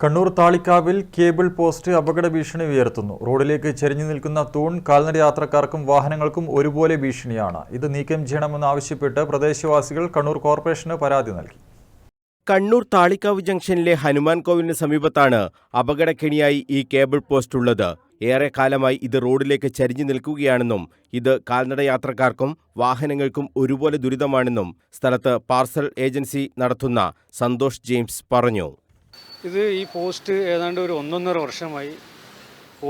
Kannur താളിക്കാവിൽ cable post അപകട ഭീഷണി ഉയർത്തുന്നു. റോഡിലേക്ക് ചെരിഞ്ഞു നിൽക്കുന്ന തൂൺ കാൽനട യാത്രക്കാർക്കും വാഹനങ്ങൾക്കും ഒരുപോലെ ഭീഷണിയാണ്. ഇത് നീക്കം ചെയ്യണമെന്നാവശ്യപ്പെട്ട് പ്രദേശവാസികൾ കണ്ണൂർ കോർപ്പറേഷന് പരാതി നൽകി. കണ്ണൂർ താളിക്കാവ് ജംഗ്ഷനിലെ ഹനുമാൻ കോവിലിന് സമീപത്താണ് അപകടക്കെണിയായി ഈ കേബിൾ പോസ്റ്റ് ഉള്ളത്. ഏറെ കാലമായി ഇത് റോഡിലേക്ക് ചരിഞ്ഞു നിൽക്കുകയാണെന്നും ഇത് കാൽനട യാത്രക്കാർക്കും വാഹനങ്ങൾക്കും ഒരുപോലെ ദുരിതമാണെന്നും സ്ഥലത്ത് പാർസൽ ഏജൻസി നടത്തുന്ന സന്തോഷ് ജെയിംസ് പറഞ്ഞു. ഇത് ഈ പോസ്റ്റ് ഏതാണ്ട് ഒരു ഒന്നൊന്നര വർഷമായി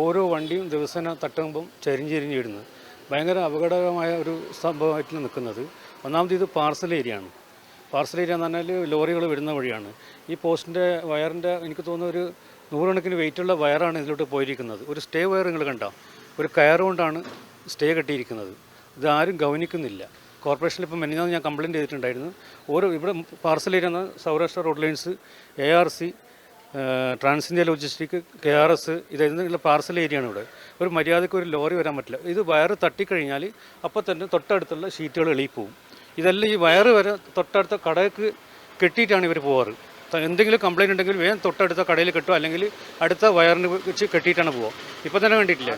ഓരോ വണ്ടിയും ദിവസേന തട്ടുമ്പം ചരിഞ്ഞിരിഞ്ഞ് ഇടുന്നത് ഭയങ്കര അപകടകരമായ ഒരു സംഭവമായിട്ട് നിൽക്കുന്നത്. ഒന്നാമത് ഇത് പാർസൽ ഏരിയ ആണ് പാർസൽ ഏരിയ എന്ന് പറഞ്ഞാൽ ലോറികൾ വരുന്ന വഴിയാണ്. ഈ പോസ്റ്റിന്റെ വയറിന്റെ എനിക്ക് തോന്നുന്ന ഒരു നൂറുകണക്കിന് വെയിറ്റുള്ള വയറാണ് ഇതിലോട്ട് പോയിരിക്കുന്നത്. ഒരു സ്റ്റേ വയർ നിങ്ങൾ കണ്ട? ഒരു കയർ കൊണ്ടാണ് സ്റ്റേ കെട്ടിയിരിക്കുന്നത്. ഇത് ആരും ഗവനിക്കുന്നില്ല കോർപ്പറേഷനിൽ ഇപ്പം മെനിഞ്ഞാന്ന് ഞാൻ കംപ്ലയിന്റ് ചെയ്തിട്ടുണ്ടായിരുന്നു. ഓരോ ഇവിടെ parcel area Saurashtra road lines A R C trans India logistic K R S ഇതെന്നുള്ള parcel ഏരിയയാണ് ഇവിടെ. ഒരു മര്യാദയ്ക്ക് ഒരു ലോറി വരാൻ പറ്റില്ല. ഇത് വയറ് തട്ടിക്കഴിഞ്ഞാൽ അപ്പോൾ തന്നെ തൊട്ടടുത്തുള്ള ഷീറ്റുകൾ എളിപ്പോവും പോവും. ഇതെല്ലാം ഈ വയറ് വരെ തൊട്ടടുത്ത കടയ്ക്ക് കെട്ടിയിട്ടാണ് ഇവർ പോവാറ്. എന്തെങ്കിലും കംപ്ലൈന്റ് ഉണ്ടെങ്കിൽ വേഗം തൊട്ടടുത്ത കടയിൽ കെട്ടും. അല്ലെങ്കിൽ അടുത്ത വയറിന് വെച്ച് കെട്ടിയിട്ടാണ് പോവുക ഇപ്പം തന്നെ വേണ്ടിയിട്ടില്ല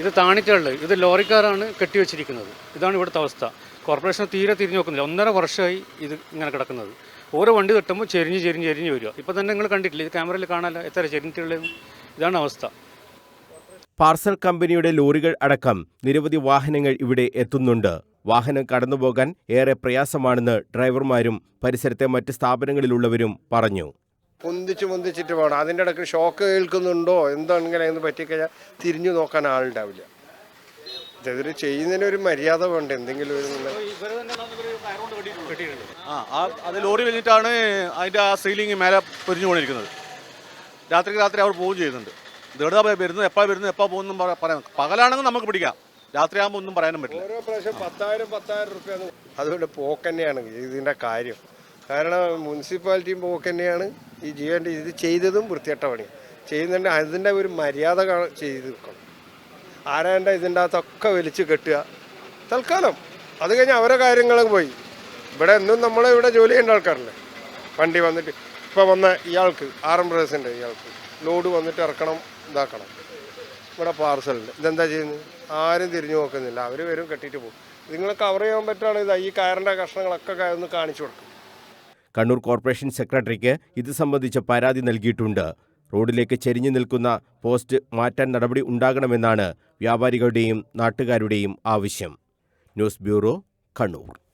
ഇത് താണിച്ചുള്ളത് ഇത് ലോറിക്കാരാണ് കെട്ടി വെച്ചിരിക്കുന്നത്. ഇതാണ് ഇവിടുത്തെ അവസ്ഥ. കോർപ്പറേഷൻ തീരെ തിരിഞ്ഞു നോക്കുന്നില്ല. ഒന്നര വർഷമായി ഇത് ഇങ്ങനെ കിടക്കുന്നത്. ഓരോ വണ്ടി തട്ടുമ്പോൾ ചെരിഞ്ഞ് ചെരിഞ്ഞ് ചെരിഞ്ഞ് വരിക. ഇപ്പോൾ തന്നെ നിങ്ങൾ കണ്ടിട്ടില്ല ഇത് ക്യാമറയിൽ കാണാനല്ല എത്ര ചെരിഞ്ഞിട്ടുള്ളത്? ഇതാണ് അവസ്ഥ. പാർസൽ കമ്പനിയുടെ ലോറികൾ അടക്കം നിരവധി വാഹനങ്ങൾ ഇവിടെ എത്തുന്നുണ്ട്. വാഹനം കടന്നുപോകാൻ ഏറെ പ്രയാസമാണെന്ന് ഡ്രൈവർമാരും പരിസരത്തെ മറ്റ് സ്ഥാപനങ്ങളിലുള്ളവരും പറഞ്ഞു. പൊന്തിച്ച് പൊന്തിച്ചിട്ട് പോകണം അതിന്റെ ഇടയ്ക്ക് ഷോക്ക് കേൾക്കുന്നുണ്ടോ എന്തോ ഇങ്ങനെ എന്ന് പറ്റിക്കഴിഞ്ഞാൽ തിരിഞ്ഞു നോക്കാൻ ആളുണ്ടാവില്ല. ഇതൊരു ചെയ്യുന്നതിന് ഒരു മര്യാദ വേണ്ട. എന്തെങ്കിലും ഒരു ആ അത് ലോറി കഴിഞ്ഞിട്ടാണ് അതിന്റെ ആ സീലിംഗ് മേലെ പൊരിഞ്ഞു കൊണ്ടിരിക്കുന്നത് രാത്രിക്ക് രാത്രി അവർ പോവുകയും ചെയ്യുന്നുണ്ട്. ഇതെവിടാ വരുന്നു എപ്പോൾ വരുന്നു എപ്പോൾ പോകുന്നു പറയാം. പകലാണെങ്കിൽ നമുക്ക് പിടിക്കാം. രാത്രിയാകുമ്പോൾ ഒന്നും പറയാനും പറ്റില്ല. ഓരോ അതുകൊണ്ട് പോക്ക് തന്നെയാണ് ഇതിന്റെ കാര്യം. കാരണം മുനിസിപ്പാലിറ്റിയും പോക്ക് തന്നെയാണ് ഈ ജീവന്റെ ഇത് ചെയ്തതും വൃത്തിയട്ട പണി. ചെയ്യുന്നുണ്ട് അതിന്റെ ഒരു മര്യാദ ചെയ്ത് വെക്കണം. ആരാണ്ട ഇതിന്റെ അകത്തൊക്കെ വലിച്ചു കെട്ടുക? തൽക്കാലം. അത് കഴിഞ്ഞ് അവരെ കാര്യങ്ങളും പോയി. ഇവിടെ എന്നും നമ്മളെ ഇവിടെ ജോലി ചെയ്യേണ്ട ആൾക്കാരല്ലേ? വണ്ടി വന്നിട്ട് ഇപ്പോൾ വന്ന ഇയാൾക്ക് ആർ എം ബ്രദേഴ്സിന്റെ ഇയാൾക്ക് ലോഡ് വന്നിട്ട് ഇറക്കണം ഇതാക്കണം. ഇവിടെ പാർസലുണ്ട് ഇതെന്താ ചെയ്യുന്നത്? ആരും തിരിഞ്ഞു നോക്കുന്നില്ല. അവർ വരും കെട്ടിയിട്ട് പോകും. നിങ്ങൾ കവർ ചെയ്യാൻ പറ്റുകയാണ് ഇത്. ഈ കയറിന്റെ കഷ്ണങ്ങളൊക്കെ ഒന്ന് കാണിച്ചു കൊടുക്കും. കണ്ണൂർ കോർപ്പറേഷൻ സെക്രട്ടറിക്ക് ഇത് സംബന്ധിച്ച പരാതി നൽകിയിട്ടുണ്ട്. റോഡിലേക്ക് ചെരിഞ്ഞു നിൽക്കുന്ന പോസ്റ്റ് മാറ്റാൻ നടപടി ഉണ്ടാകണമെന്നാണ് വ്യാപാരികളുടെയും നാട്ടുകാരുടെയും ആവശ്യം. News bureau Kannur.